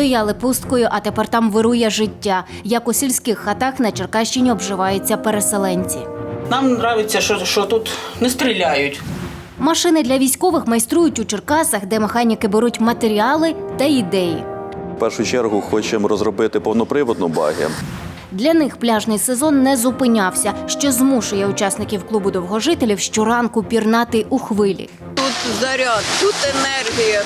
Кияли пусткою, а тепер там вирує життя. Як у сільських хатах на Черкащині обживаються переселенці. Нам подобається, що, що тут не стріляють. Машини для військових майструють у Черкасах, де механіки беруть матеріали та ідеї. В першу чергу хочемо розробити повноприводну багі. Для них пляжний сезон не зупинявся, що змушує учасників клубу довгожителів щоранку пірнати у хвилі. Тут заряд, тут енергія.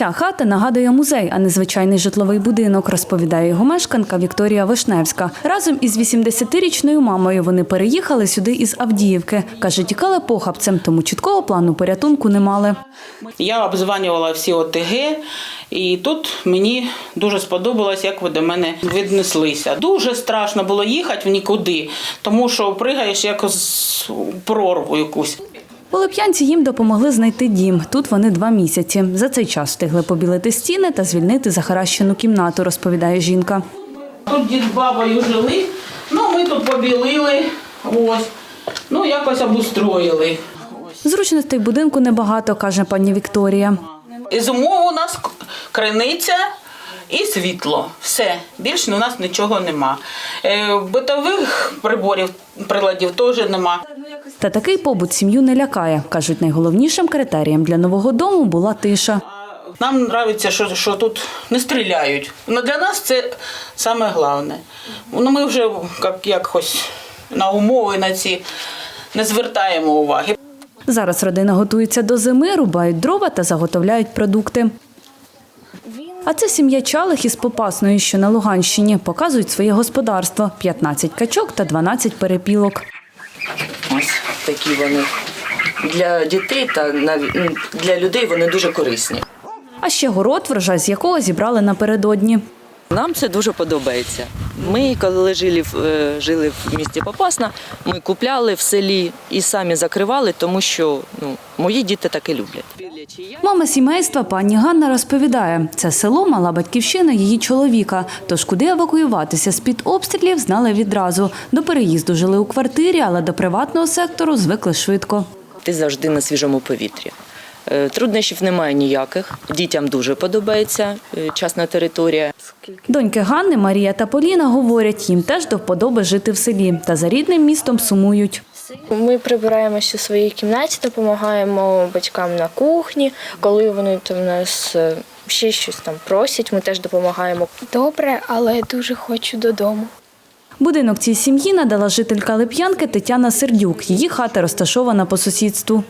Ця хата нагадує музей, а не звичайний житловий будинок, розповідає його мешканка Вікторія Вишневська. Разом із 80-річною мамою вони переїхали сюди із Авдіївки. Каже, тікали похабцем, тому чіткого плану порятунку не мали. Я обзванювала всі ОТГ, і тут мені дуже сподобалось, як ви до мене віднеслися. Дуже страшно було їхати в нікуди, тому що пригаєш якось у прорву якусь. Полип'янці їм допомогли знайти дім. Тут вони два місяці. За цей час встигли побілити стіни та звільнити захаращену кімнату, розповідає жінка. Тут дід з бабою жили, ну ми тут побілили, ось, ну якось обустроїли. Зручностей будинку небагато, каже пані Вікторія. Із умов у нас криниця і світло. Все. Більше у нас нічого нема. Е, Битових приборів, приладів теж нема. Та такий побут сім'ю не лякає. кажуть, найголовнішим критерієм для нового дому була тиша. Нам подобається, що, що тут не стріляють. Ну, для нас це саме головне. Ну, ми вже як, якось на умови на ці не звертаємо уваги. Зараз родина готується до зими, рубають дрова та заготовляють продукти. А це сім'я Чалих із Попасної, що на Луганщині, показують своє господарство: 15 качок та 12 перепілок. Ось такі вони. Для дітей та для людей вони дуже корисні. А ще город, врожай з якого зібрали напередодні. Нам це дуже подобається. Ми, коли жили, в- е, жили в місті Попасна, ми купляли в селі і самі закривали, тому що ну, мої діти так і люблять. Мама сімейства пані Ганна розповідає, це село мала батьківщина її чоловіка. Тож куди евакуюватися з-під обстрілів знали відразу. До переїзду жили у квартирі, але до приватного сектору звикли швидко. Ти завжди на свіжому повітрі. Е, Труднощів немає ніяких. Дітям дуже подобається е, частна територія. Доньки Ганни, Марія та Поліна говорять, їм теж до вподоби жити в селі та за рідним містом сумують. Ми прибираємося у своїй кімнаті, допомагаємо батькам на кухні. Коли вони там нас е, ще щось там просять, ми теж допомагаємо. Добре, але дуже хочу додому. Будинок цій сім'ї надала жителька Лип'янки Тетяна Сердюк. Її хата розташована по сусідству.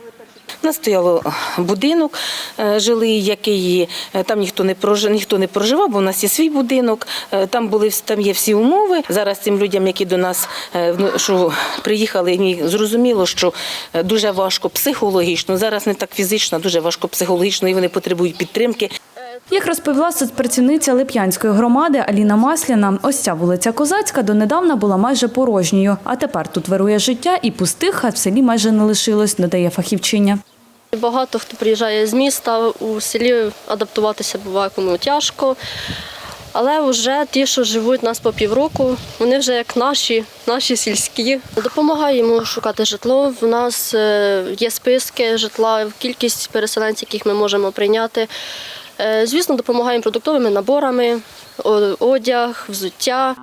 У нас стояв будинок е, жилий, який е, там ніхто не прожив, ніхто не проживав, бо у нас є свій будинок. е, Там були там є всі умови. Зараз цим людям, які до нас е, що приїхали, ні зрозуміло, що е, дуже важко психологічно. Зараз не так фізично, дуже важко психологічно, і вони потребують підтримки. Як розповіла соцпрацівниця Лип'янської громади Аліна Масляна, ось ця вулиця Козацька донедавна була майже порожньою, а тепер тут вирує життя і пустих хат в селі майже не лишилось, додає фахівчиня. Багато хто приїжджає з міста у селі, адаптуватися буває кому тяжко. Але вже ті, що живуть нас по півроку, вони вже як наші, наші сільські. Допомагаємо шукати житло. У нас е, є списки житла, кількість переселенців, яких ми можемо прийняти. Е, Звісно, допомагаємо продуктовими наборами, одяг, взуття.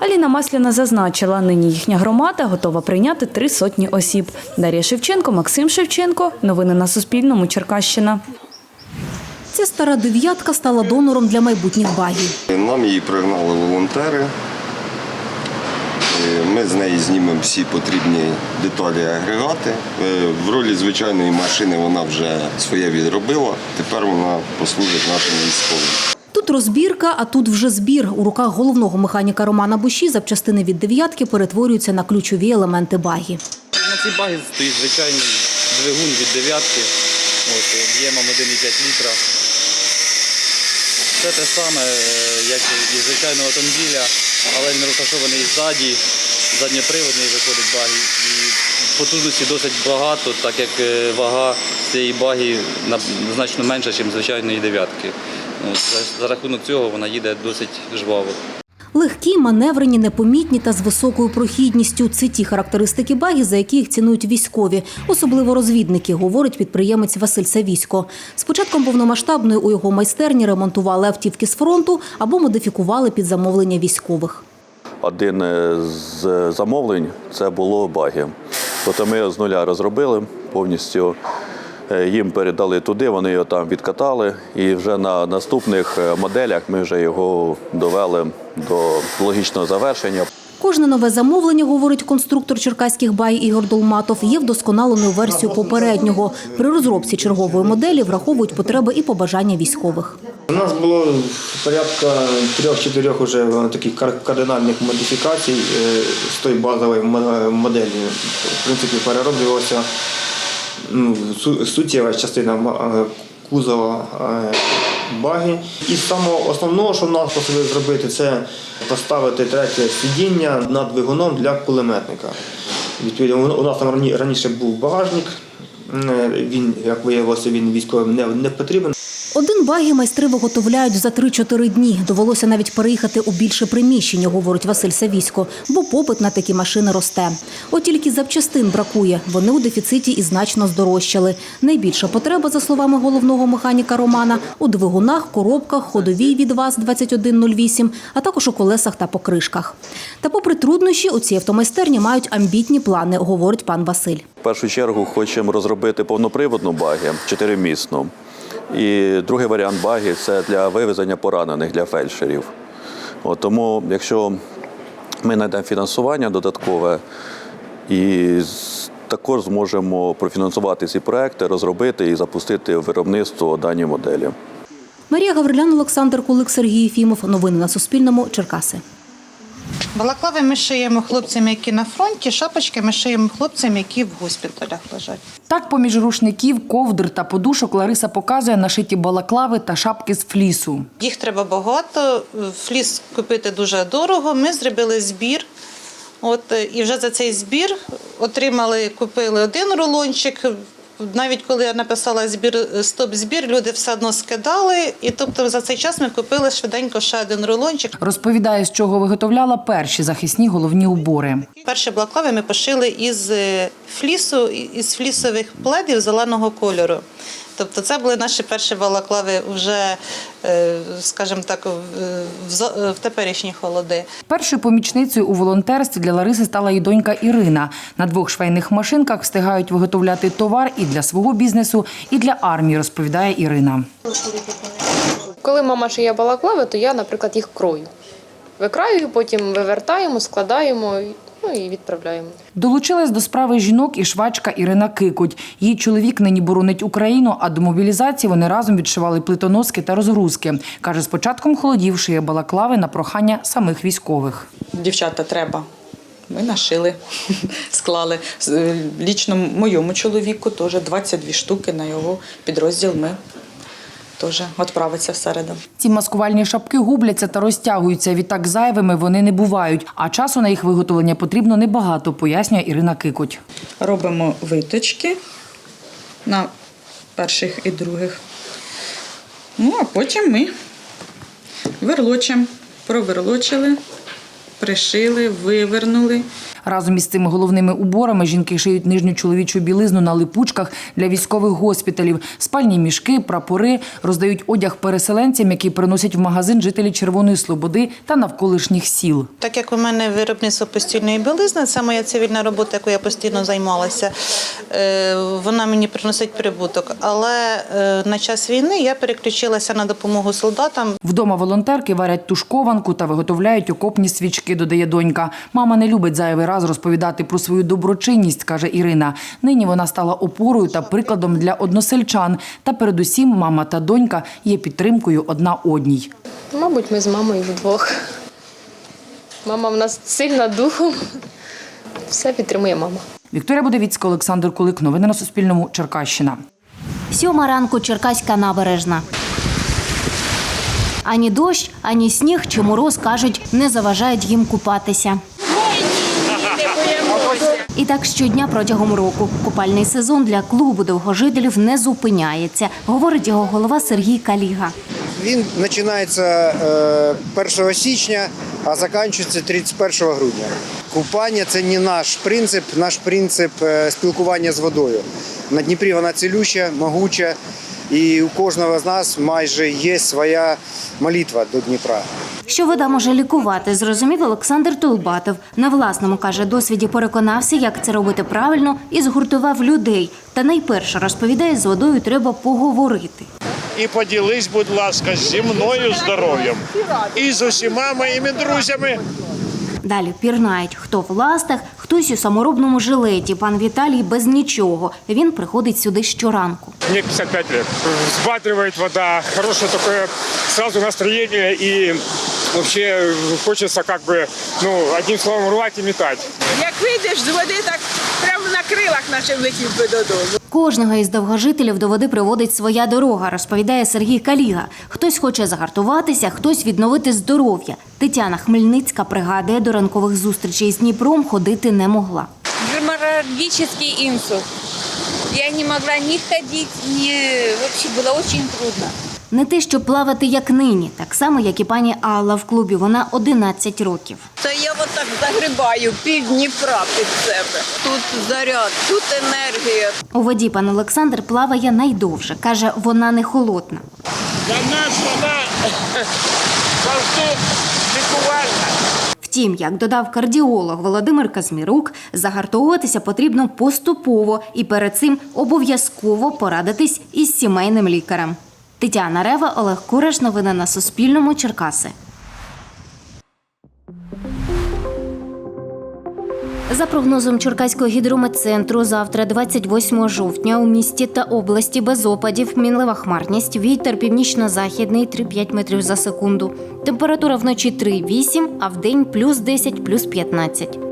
Аліна Масляна зазначила, нині їхня громада готова прийняти три сотні осіб. Дар'я Шевченко, Максим Шевченко. Новини на Суспільному. Черкащина. Ця стара дев'ятка стала донором для майбутніх багів. Нам її пригнали волонтери. Ми з неї знімемо всі потрібні деталі агрегати. Е, В ролі звичайної машини вона вже своє відробила. Тепер вона послужить нашим військовим. Тут розбірка, а тут вже збір. У руках головного механіка Романа Буші запчастини від дев'ятки перетворюються на ключові елементи багі. На цій багі стоїть звичайний двигун від дев'ятки, об'ємом 1,5 літра. Це те саме, е, як і звичайного автомобіля, але він розташований ззаді, задньоприводний виходить багі. І потужності досить багато, так як е, вага цієї багі значно менша, ніж звичайної дев'ятки. За рахунок цього вона їде досить жваво. Легкі, маневрені, непомітні та з високою прохідністю це ті характеристики багі, за які їх цінують військові, особливо розвідники, говорить підприємець Василь Савісько. З початком повномасштабної у його майстерні ремонтували автівки з фронту або модифікували під замовлення військових. Один е, з замовлень це було баги. Тобто ми з нуля розробили повністю. Е, Їм передали туди, вони його там відкатали, і вже на наступних е, моделях ми вже його довели до логічного завершення. Кожне нове замовлення, говорить конструктор черкаських бай Ігор Долматов, є вдосконаленою версією попереднього. При розробці чергової моделі враховують потреби і побажання військових. У нас було порядка трьох-чотирьох уже е, таких кар- кардинальних модифікацій з тої базової мо- моделі. В принципі, перероблювалася ну, суттєва частина е, кузова е, баги. І саме основного, що нас просили зробити, це поставити третє сидіння над двигуном для кулеметника. Відповідно, у нас там раніше був багажник. Е, Він, як виявилося, він військовим не потрібен. Один багі майстри виготовляють за 3-4 дні. Довелося навіть переїхати у більше приміщення, говорить Василь Савісько, бо попит на такі машини росте. От тільки запчастин бракує. Вони у дефіциті і значно здорожчали. Найбільша потреба, за словами головного механіка Романа, у двигунах, коробках, ходовій від ВАЗ-2108, а також у колесах та покришках. Та попри труднощі, у цій автомайстерні мають амбітні плани, говорить пан Василь. В першу чергу хочемо розробити повноприводну баги, чотиримісну. І другий варіант баги це для вивезення поранених для фельдшерів. От, тому, якщо ми знайдемо фінансування додаткове і також зможемо профінансувати ці проекти, розробити і запустити виробництво дані моделі. Марія Гаврилян, Олександр Кулик, Сергій Єфімов. Новини на Суспільному. Черкаси. Балаклави ми шиємо хлопцям, які на фронті, шапочки ми шиємо хлопцям, які в госпіталях лежать. Так, поміж рушників, ковдр та подушок Лариса показує нашиті балаклави та шапки з флісу. Їх треба багато, фліс купити дуже дорого. Ми зробили збір. От, е, і вже за цей збір отримали, купили один рулончик. Навіть коли я написала збір стоп-збір, люди все одно скидали. І тобто за цей час ми купили швиденько ще один рулончик. Розповідає, з чого виготовляла перші захисні головні убори. Перші блаклави ми пошили із е, флісу, із флісових пледів зеленого кольору. Тобто це були наші перші балаклави вже, е, скажімо так, в- теперішні холоди. Першою помічницею у волонтерстві для Лариси стала її донька Ірина. На двох швейних машинках встигають виготовляти товар і для свого бізнесу, і для армії, розповідає Ірина. Коли мама шиє балаклави, то я, наприклад, їх крою. Викраюю, потім вивертаємо, складаємо ну, і відправляємо. Долучилась до справи жінок і швачка Ірина Кикуть. Її чоловік нині боронить Україну, а до мобілізації вони разом відшивали плитоноски та розгрузки. Каже, з початком холодів шиє балаклави на прохання самих військових. Дівчата, треба. Ми нашили, склали. Е, Лічно моєму чоловіку теж 22 штуки на його підрозділ ми теж відправиться всередину. Ці маскувальні шапки губляться та розтягуються. Відтак зайвими вони не бувають. А часу на їх виготовлення потрібно небагато, пояснює Ірина Кикуть. Робимо виточки на перших і других. Ну, а потім ми верлочимо. Проверлочили, пришили, вивернули. Разом із цими головними уборами жінки шиють нижню чоловічу білизну на липучках для військових госпіталів, спальні мішки, прапори, роздають одяг переселенцям, які приносять в магазин жителі Червоної Слободи та навколишніх сіл. Так як у мене виробництво постільної білизни, це моя цивільна робота, яку я постійно займалася. е, Вона мені приносить прибуток. Але е, на час війни я переключилася на допомогу солдатам. Вдома волонтерки варять тушкованку та виготовляють окопні свічки, додає донька. Мама не любить зайвий раз розповідати про свою доброчинність, каже Ірина. Нині вона стала опорою та прикладом для односельчан. Та передусім мама та донька є підтримкою одна одній. Мабуть, ми з мамою вдвох. Мама в нас сильна духом. Все підтримує мама. Вікторія Будовіцька, Олександр Кулик. Новини на Суспільному. Черкащина. Сьома ранку Черкаська набережна. Ані дощ, ані сніг чи мороз кажуть, не заважають їм купатися. І так щодня протягом року купальний сезон для клубу довгожителів не зупиняється, говорить його голова Сергій Каліга. Він починається е, 1 січня а закінчується 31 грудня. Купання це не наш принцип, наш принцип е, спілкування з водою. На Дніпрі вона цілюща, могуча, і у кожного з нас майже є своя молитва до Дніпра. Що вода може лікувати, зрозумів Олександр Толбатов. На власному каже досвіді переконався, як це робити правильно, і згуртував людей. Та найперше розповідає, з водою треба поговорити. І поділись, будь ласка, зі мною здоров'ям і з усіма моїми друзями. Далі пірнають хто в ластах, хтось у саморобному жилеті. Пан Віталій без нічого. Він приходить сюди щоранку. Мне 55 лет. Взбатривает вода, хорошее такое сразу настроение и вообще хочется как бы, ну, одним словом, рвать и метать. Як вийдеш з води, так прямо на крилах наче летів би додому. Кожного із довгожителів до води приводить своя дорога, розповідає Сергій Каліга. Хтось хоче загартуватися, хтось відновити здоров'я. Тетяна Хмельницька пригадує, до ранкових зустрічей з Дніпром ходити не могла. Геморрагический инсульт. Я не могла ни ходить, ни... Вообще было очень трудно. Не те, щоб плавати як нині, так само, як і пані Алла в клубі. Вона 11 років. Та я отак загрибаю пів Дніпра під себе. Тут заряд, тут енергія. У воді пан Олександр плаває найдовше. Каже, вона не холодна. Для нас вона завжди лікувальна. Втім, як додав кардіолог Володимир Казмірук, загартовуватися потрібно поступово і перед цим обов'язково порадитись із сімейним лікарем. Тетяна Рева, Олег Кураш. Новини на Суспільному. Черкаси. За прогнозом Черкаського гідрометцентру, завтра, 28 жовтня, у місті та області без опадів, мінлива хмарність, вітер північно-західний 3-5 метрів за секунду. Температура вночі 3-8, а вдень плюс 10, плюс 15.